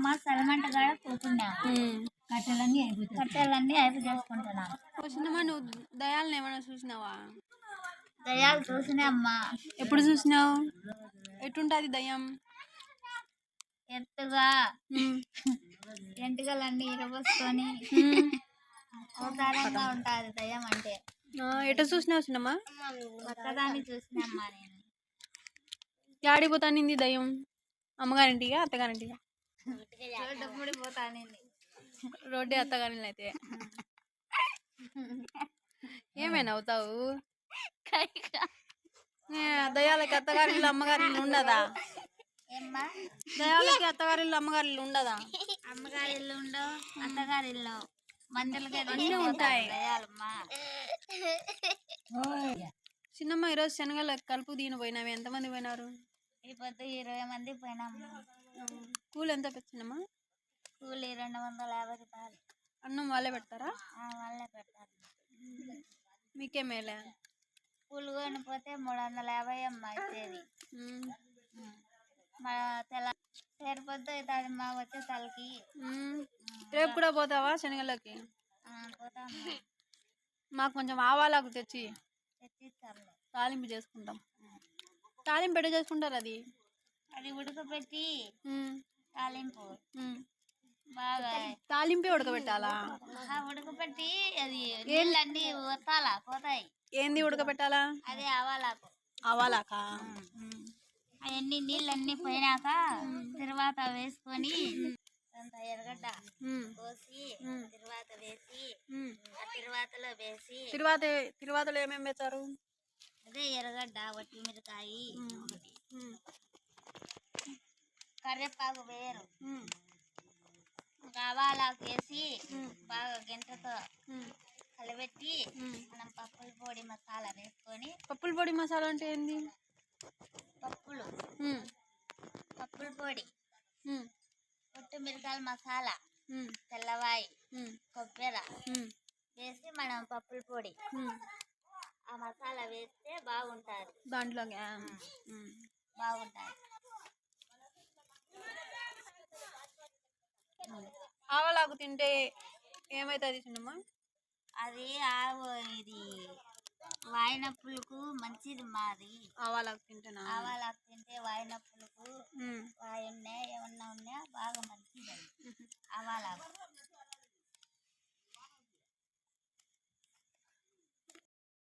అమ్మ సలమంట కాడ ఉమ్. కట్టెలన్నీ కట్టెలన్నీ అయిపో చేసుకుంటున్నాము ఓ చిన్నమ్మ నువ్వు దయాలను ఏమైనా చూసినావా? దయాలు చూసినా అమ్మ. ఎప్పుడు చూసినావు? ఎట్టుంటది దయ్యం? ఎత్తుగా. ఎంటుకలన్నీ ఇరవసుకొని ఉమ్. అవతారంగా ఉంటుంది దయ్యం అంటే. ఆ, ఎట చూసినావు చిన్నమ్మ? పక్కదాన్ని చూసినమ్మా నేను. యాడిపోతానింది దయ్యం? అమ్మగారింటిగా అత్తగారింటిగా రోడ్డు అత్తగారిని అయితే. ఏమైనా అవుతావు ఏ, దయ్యాలకి అత్తగారిల్లు అమ్మగారిల్లు ఉండదా? ఏమ్మా? దయాలకి అత్తగారిల్లు అమ్మగారిల్లు ఉండదా? అమ్మగారి ఇల్లు ఉండవు అత్తగారి ఇల్లు. ఉంటాయి. దయాలమ్మా. చిన్నమ్మ ఈరోజు శనగలు కలుపు దీని పోయినావి. ఎంతమంది పోయినారు? ఈ పొద్దు ఇరవై మంది పోయినాము కూలి ఎంత చిన్నమ్మ కూలి రెండు వందల యాభై రూపాయలు. అన్నం వాళ్ళే పెడతారా? ఆ, వాళ్ళే పెడతారు. మీకే మేలే? కూలి కొనిపోతే మూడు వందల యాభై అమ్మ ఇచ్చేది. ఉమ్. మా తెల్ల సరిపోద్దు అవుతుంది మా వచ్చే తలకి. ఉమ్. రేపు కూడా పోతావా శనగలకి? ఆ, మాకు కొంచెం ఆవాలకు తెచ్చి తాలింపు చేసుకుంటాం. తాలింపు ఎట్ట చేసుకుంటారు అది? అది ఉడకబెట్టి ఉమ్. తాలింపు. బాగా తాలింపే ఉడకబెట్టాలా? ఉడకబెట్టి అది నీళ్ళన్నీ వత్తాలా పోతాయి. ఏంది ఉడకబెట్టాలా? అదే ఆవాలకు. ఆవాలాకా? అవన్నీ నీళ్ళన్నీ పోయినాక తర్వాత వేసుకొని అంత ఎర్రగడ్డ. కోసి. తర్వాత వేసి తిరువాతలో వేసి తిరువాత తిరువాతలో ఏమేమి వేస్తారు? అదే ఎర్రగడ్డ వట్టి మిరకాయ ఒకటి. కరివేపాకు వేరు. ఆవాలకు వేసి బాగా గంటతో. కలబెట్టి. మనం పప్పుల పొడి మసాలా వేసుకొని పప్పుల పొడి మసాలా అంటే ఏంది పప్పులు. పప్పుల పొడి. పొట్టు మిరకాయల మసాలా. తెల్లవాయి. కొబ్బరి. వేసి మనం పప్పుల పొడి. ఆ మసాలా వేస్తే బాగుంటుంది. ఉమ్. బాగుంటుంది ఆవలాకు తింటే ఏమవుతుంది చిన్నమ్మ? అది ఆవు ఇది వాయినప్పులకు మంచిది మాది. ఆవాలాకు తింటేనా? ఆవాలకు తింటే వాయినప్పులకు